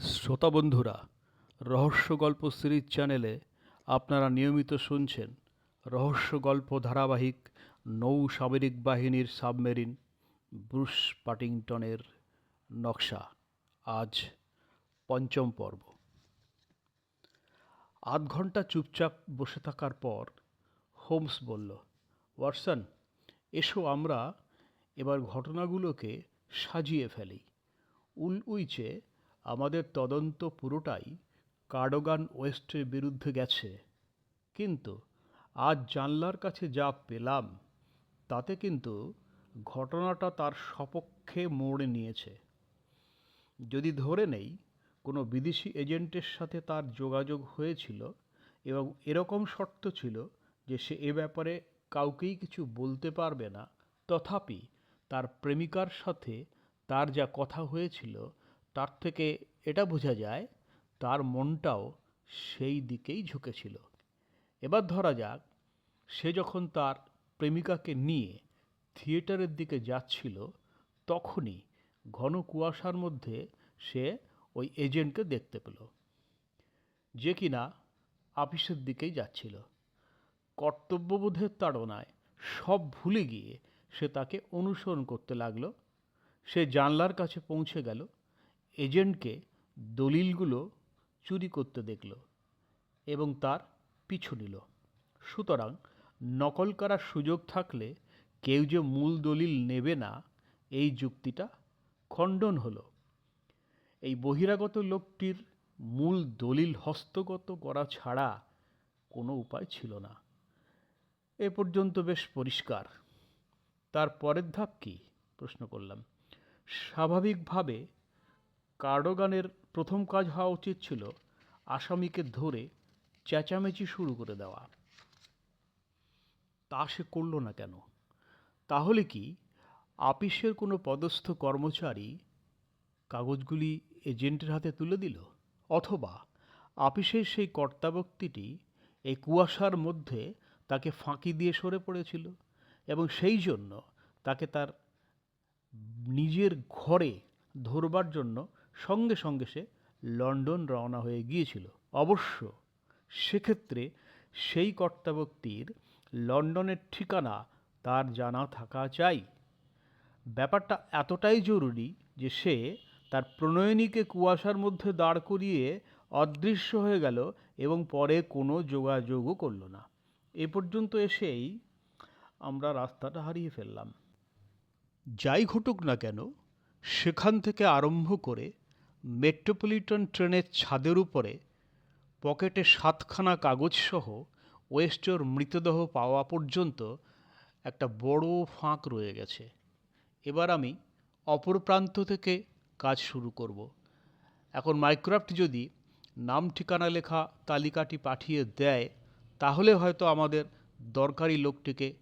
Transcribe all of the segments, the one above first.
শ্রোতা বন্ধুরা রহস্য গল্প সিরিজ চ্যানেলে আপনারা নিয়মিত শুনছেন রহস্য গল্প ধারাবাহিক নৌ সামরিক বাহিনীর সাবমেরিন ব্রুস পাটিংটনের নকশা। আজ পঞ্চম পর্ব। আধ ঘণ্টা চুপচাপ বসে থাকার পর হোমস বলল, ওয়াটসন, এসো আমরা এবার ঘটনাগুলোকে সাজিয়ে ফেলি। উল উইচে আমাদের তদন্ত পুরোটাই কার্ডোগান ওয়েস্টের বিরুদ্ধে গেছে। কিন্তু আজ জানলার কাছে যা পেলাম, তাতে কিন্তু ঘটনাটা তার সপক্ষে মোড় নিয়েছে। যদি ধরে নেই, কোনো বিদেশি এজেন্টের সাথে তার যোগাযোগ হয়েছিল এবং এরকম শর্ত ছিল যে সে এ ব্যাপারে কাউকেই কিছু বলতে পারবে না, তথাপি তার প্রেমিকার সাথে তার যা কথা হয়েছিল তার থেকে এটা বোঝা যায় তার মনটাও সেই দিকেই ঝুঁকেছিল। এবার ধরা যাক, সে যখন তার প্রেমিকাকে নিয়ে থিয়েটারের দিকে যাচ্ছিল, তখনই ঘন কুয়াশার মধ্যে সে ওই এজেন্টকে দেখতে পেল, যে কিনা আপিসের দিকেই যাচ্ছিল। কর্তব্যবোধের তাড়নায় সব ভুলে গিয়ে সে তাকে অনুসরণ করতে লাগল। সে জানলার কাছে পৌঁছে গেল। এজেন্টকে দলিলগুলো চুরি করতে দেখল এবং তার পিছু নিল। সুতরাং নকল করার সুযোগ থাকলে কেউ যে মূল দলিল নেবে না, এই যুক্তিটা খণ্ডন হলো। এই বহিরাগত লোকটির মূল দলিল হস্তগত করা ছাড়া কোনো উপায় ছিল না। এ পর্যন্ত বেশ পরিষ্কার। তার পরের ধাপ কী? প্রশ্ন করলাম। স্বাভাবিকভাবে কার্ডোগানের প্রথম কাজ হওয়া উচিত ছিল আসামিকে ধরে চেঁচামেচি শুরু করে দেওয়া। তা সে করল না কেন? তাহলে কি আপিসের কোনো পদস্থ কর্মচারী কাগজগুলি এজেন্টের হাতে তুলে দিল? অথবা আপিসের সেই কর্তাব্যক্তিটি এই কুয়াশার মধ্যে তাকে ফাঁকি দিয়ে সরে পড়েছিল এবং সেই জন্য তাকে তার নিজের ঘরে ধরবার জন্য সঙ্গে সঙ্গে সে লন্ডন রওনা হয়ে গিয়েছিল। অবশ্য সেক্ষেত্রে সেই কর্তাব্যক্তির লন্ডনের ঠিকানা তার জানা থাকা চাই। ব্যাপারটা এতটাই জরুরি যে সে তার প্রণয়নীকে কুয়াশার মধ্যে দাঁড় করিয়ে অদৃশ্য হয়ে গেল এবং পরে কোনো যোগাযোগও করল না। এ পর্যন্ত এসেই আমরা রাস্তাটা হারিয়ে ফেললাম। যাই ঘটুক না কেন, সেখান থেকে আরম্ভ করে মেট্রোপলিটন ট্রেনের ছাদের উপরে পকেটে সাতখানা কাগজসহ ওয়েস্টর মৃতদেহ পাওয়া পর্যন্ত একটা বড় ফাঁক রয়ে গেছে। এবার আমি অপর প্রান্ত থেকে কাজ শুরু করব। এখন মাইক্রোফট যদি নাম ঠিকানা লেখা তালিকাটি পাঠিয়ে দেয়, তাহলে হয়তো আমাদের দরকারি লোকটিকে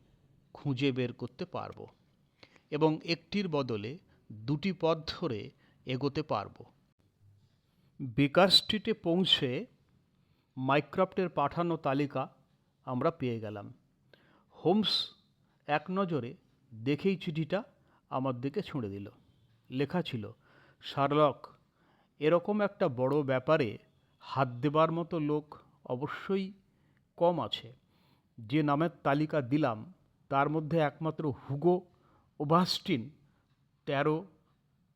খুঁজে বের করতে পারব এবং একটির বদলে দুটি পথ ধরে এগোতে পারব। বেকার স্ট্রিটে পৌঁছে মাইক্রফটের পাঠানো তালিকা আমরা পেয়ে গেলাম। হোমস এক নজরে দেখেই চিঠিটা আমার দিকে ছুঁড়ে দিল। লেখা ছিল, শার্লক, এরকম একটা বড় ব্যাপারে হাত দেবার মতো লোক অবশ্যই কম আছে। যে নামের তালিকা দিলাম, তার মধ্যে একমাত্র হুগো ওভাস্টিন তেরো,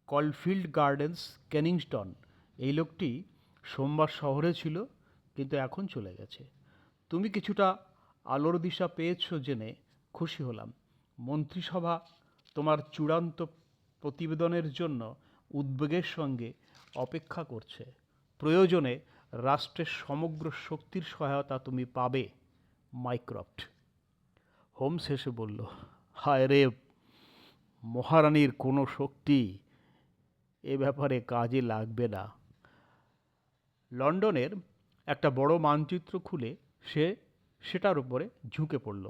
কলফিল্ড গার্ডেন্স, কেনিংস্টন। এই লোকটি সোমবার শহরে ছিল, কিন্তু এখন চলে গেছে। তুমি কিছুটা আলোর দিশা পেয়েছ জেনে খুশি হলাম। মন্ত্রিসভা তোমার চূড়ান্ত প্রতিবেদনের জন্য উদ্বেগের সঙ্গে অপেক্ষা করছে। প্রয়োজনে রাষ্ট্রের সমগ্র শক্তির সহায়তা তুমি পাবে, মাইক্রফট। হোম শেষে বলল, হায় রে, মহারানীর কোনো শক্তি এ ব্যাপারে কাজে লাগবে না। লন্ডনের একটা বড় মানচিত্র খুলে সে সেটার উপরে ঝুঁকে পড়ল।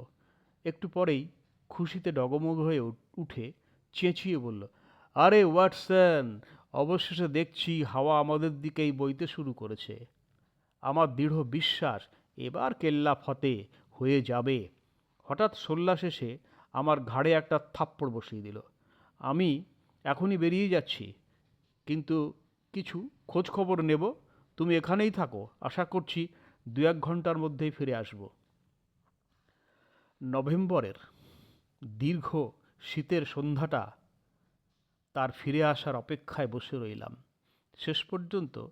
একটু পরেই খুশিতে ডগমগ হয়ে উঠে চেঁচিয়ে বলল, আরে ওয়াটসন, অবশেষে দেখছি হাওয়া আমাদের দিকেই বইতে শুরু করেছে। আমার দৃঢ় বিশ্বাস এবার কেল্লা ফতে হয়ে যাবে। হঠাৎ সল্লা শেষে আমার ঘাড়ে একটা থাপ্পড় বসিয়ে দিল। আমি এখনই বেরিয়ে যাচ্ছি, কিন্তু কিছু খোঁজ খবর নেব তুমি এখানেই থাকো। আশা করছি দু এক ঘণ্টার মধ্যেই ফিরে আসব। নভেম্বরের দীর্ঘ শীতের সন্ধ্যাটা তার ফিরে আসার অপেক্ষায় বসে রইলাম। শেষ পর্যন্ত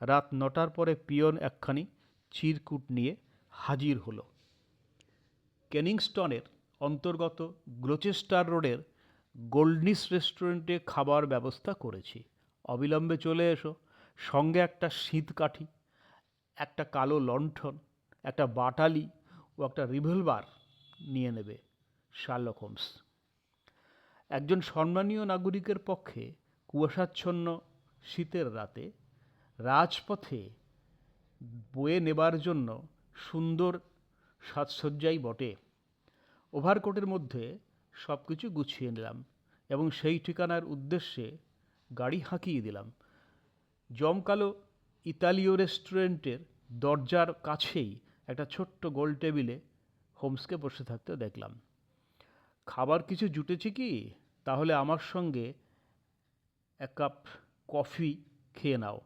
রাত নটার পরে পিয়ন একখানি চিরকুট নিয়ে হাজির হলো। কেনিংস্টনের অন্তর্গত গ্লোচেস্টার রোডের গোল্ডনিস রেস্টুরেন্টে খাবার ব্যবস্থা করেছি। অবিলম্বে চলে এসো। সঙ্গে একটা শীতকাঠি একটা কালো লণ্ঠন, একটা বাটালি ও একটা রিভলভার নিয়ে নেবে শার্লক হোমস। একজন সম্মানীয় নাগরিকের পক্ষে কুয়াশাচ্ছন্ন শীতের রাতে রাজপথে বয়ে নেবার জন্য সুন্দর সাজসজ্জাই বটে। ওভারকোটের মধ্যে সব কিছু গুছিয়ে নিলাম এবং সেই ঠিকানার উদ্দেশ্যে গাড়ি হাঁকিয়ে দিলাম। জমকালো ইতালীয় রেস্টুরেন্টের দরজার কাছেই একটা ছোট্ট গোল টেবিলে হোমসকে বসে থাকতে দেখলাম। খাবার কিছু জুটেছে কি? তাহলে আমার সঙ্গে এক কাপ কফি খেয়ে নাও।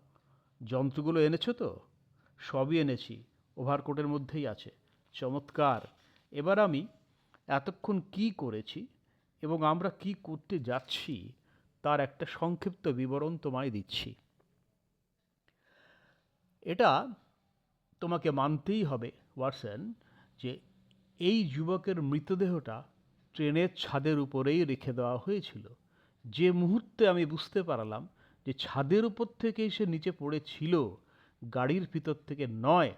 যন্ত্রগুলো এনেছো তো? সবই এনেছি। ওভারকোটের মধ্যেই আছে। চমৎকার। এবার আমি এতক্ষণ কি করেছি এবং আমরা কি করতে যাচ্ছি, তার একটা সংক্ষিপ্ত বিবরণ তোমায় দিচ্ছি। এটা তোমাকে মানতেই হবে, ওয়াটসন, যে এই যুবকের মৃতদেহটা ট্রেনের ছাদের উপরেই রেখে দেওয়া হয়েছিল। যে মুহূর্তে আমি বুঝতে পারলাম যে ছাদের উপর থেকেই সে নিচে পড়েছিল, গাড়ির ভিতর থেকে নয়,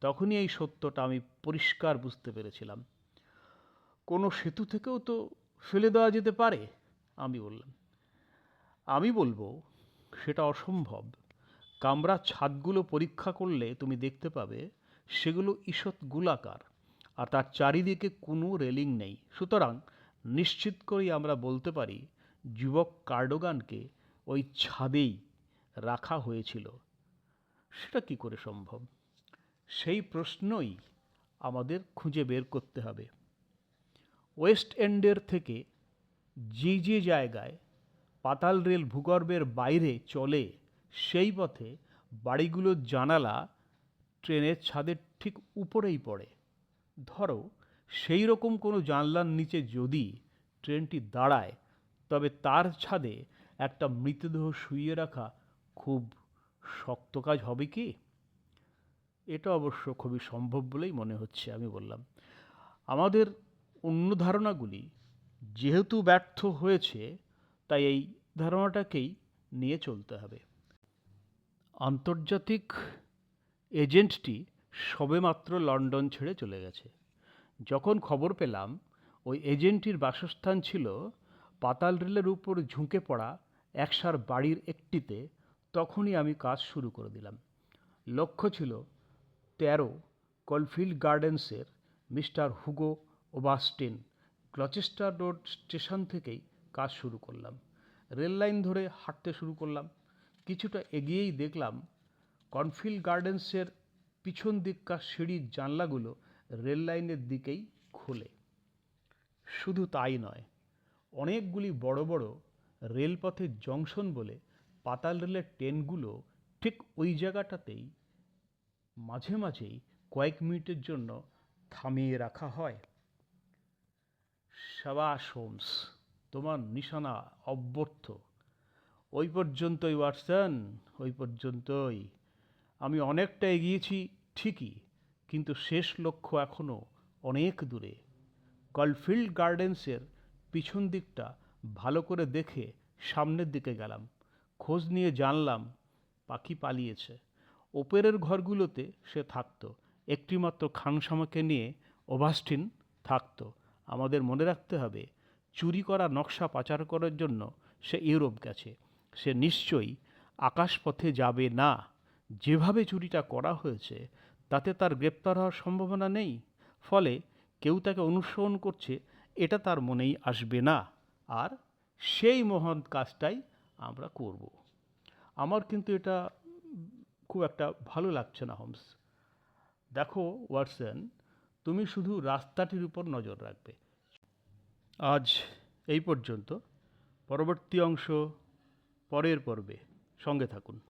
তখনই এই সত্যটা আমি পরিষ্কার বুঝতে পেরেছিলাম। কোনো সেতু থেকেও তো ফেলে দেওয়া যেতে পারে, আমি বললাম। আমি বলব সেটা অসম্ভব। কামরার ছাদগুলো পরীক্ষা করলে তুমি দেখতে পাবে সেগুলো ঈষৎ গোলাকার আর তার চারিদিকে কোনো রেলিং নেই। সুতরাং নিশ্চিত করেই আমরা বলতে পারি, যুবক কার্ডোগানকে ওই ছাদেই রাখা হয়েছিল। সেটা কি করে সম্ভব? সেই প্রশ্নই আমাদের খুঁজে বের করতে হবে। ওয়েস্ট এন্ডের থেকে যে যে জায়গায় পাতাল রেল ভূগর্ভের বাইরে চলে সেই পথে বাড়িগুলোর জানালা ট্রেনের ছাদের ঠিক উপরেই পড়ে। ধরো, সেই রকম কোনো জানলার নিচে যদি ট্রেনটি দাঁড়ায়, তবে তার ছাদে একটা মৃতদেহ শুইয়ে রাখা খুব শক্ত কাজ হবে কি? এটা অবশ্য খুবই সম্ভব বলেই মনে হচ্ছে, আমি বললাম। আমাদের অন্য ধারণাগুলি যেহেতু ব্যর্থ হয়েছে, তাই এই ধারণাটাকেই নিয়ে চলতে হবে। আন্তর্জাতিক এজেন্টটি সবেমাত্র লন্ডন ছেড়ে চলে গেছে। যখন খবর পেলাম, ওই এজেন্টটির বাসস্থান ছিল পাতাল রেলের উপর ঝুঁকে পড়া একসার বাড়ির একটিতে, তখনই আমি কাজ শুরু করে দিলাম। লক্ষ্য ছিল তেরো Caulfield গার্ডেন্সের mister Hugo Oberstein Gloucester Road station থেকেই কাজ শুরু করলাম। রেল লাইন ধরে হাঁটতে শুরু করলাম। কিছুটা এগিয়েই দেখলাম কনফিল্ড গার্ডেন্সের পিছন দিককার সিঁড়ির জানলাগুলো রেল লাইনের দিকেই খোলে। শুধু তাই নয়, অনেকগুলি বড় বড় রেলপথের জংশন বলে পাতাল রেলের ট্রেনগুলো ঠিক ওই জায়গাটাতেই মাঝে মাঝেই কয়েক মিনিটের জন্য থামিয়ে রাখা হয়। সাবাস হোমস, তোমার নিশানা অব্যর্থ। ওই পর্যন্তই, ওয়াটসন, ওই পর্যন্তই। আমি অনেকটা এগিয়েছি, ঠিকই, কিন্তু শেষ লক্ষ্য এখনও অনেক দূরে। কলফিল্ড গার্ডেন্সের পিছন দিকটা ভালো করে দেখে সামনের দিকে গেলাম। খোঁজ নিয়ে জানলাম, পাখি পালিয়েছে। ওপরের ঘরগুলোতে সে থাকতো। একটিমাত্র খানসামাকে নিয়ে ওভাস্টিন থাকতো। আমাদের মনে রাখতে হবে, চুরি করা নকশা পাচার করার জন্য সে ইউরোপ গেছে। সে নিশ্চয়ই আকাশপথে যাবে না। যেভাবে চুরিটা করা হয়েছে, তাতে তার গ্রেপ্তার হওয়ার সম্ভাবনা নেই। ফলে কেউ তাকে অনুসরণ করছে, এটা তার মনেই আসবে না। আর সেই মহান কাজটাই আমরা করব। আমার কিন্তু এটা খুব একটা ভালো লাগছে না, হোমস। দেখো, ওয়াটসন, তুমি শুধু রাস্তাটির উপর নজর রাখবে। আজ এই পর্যন্ত। পরবর্তী অংশ পরের পর্বে সঙ্গে থাকুন।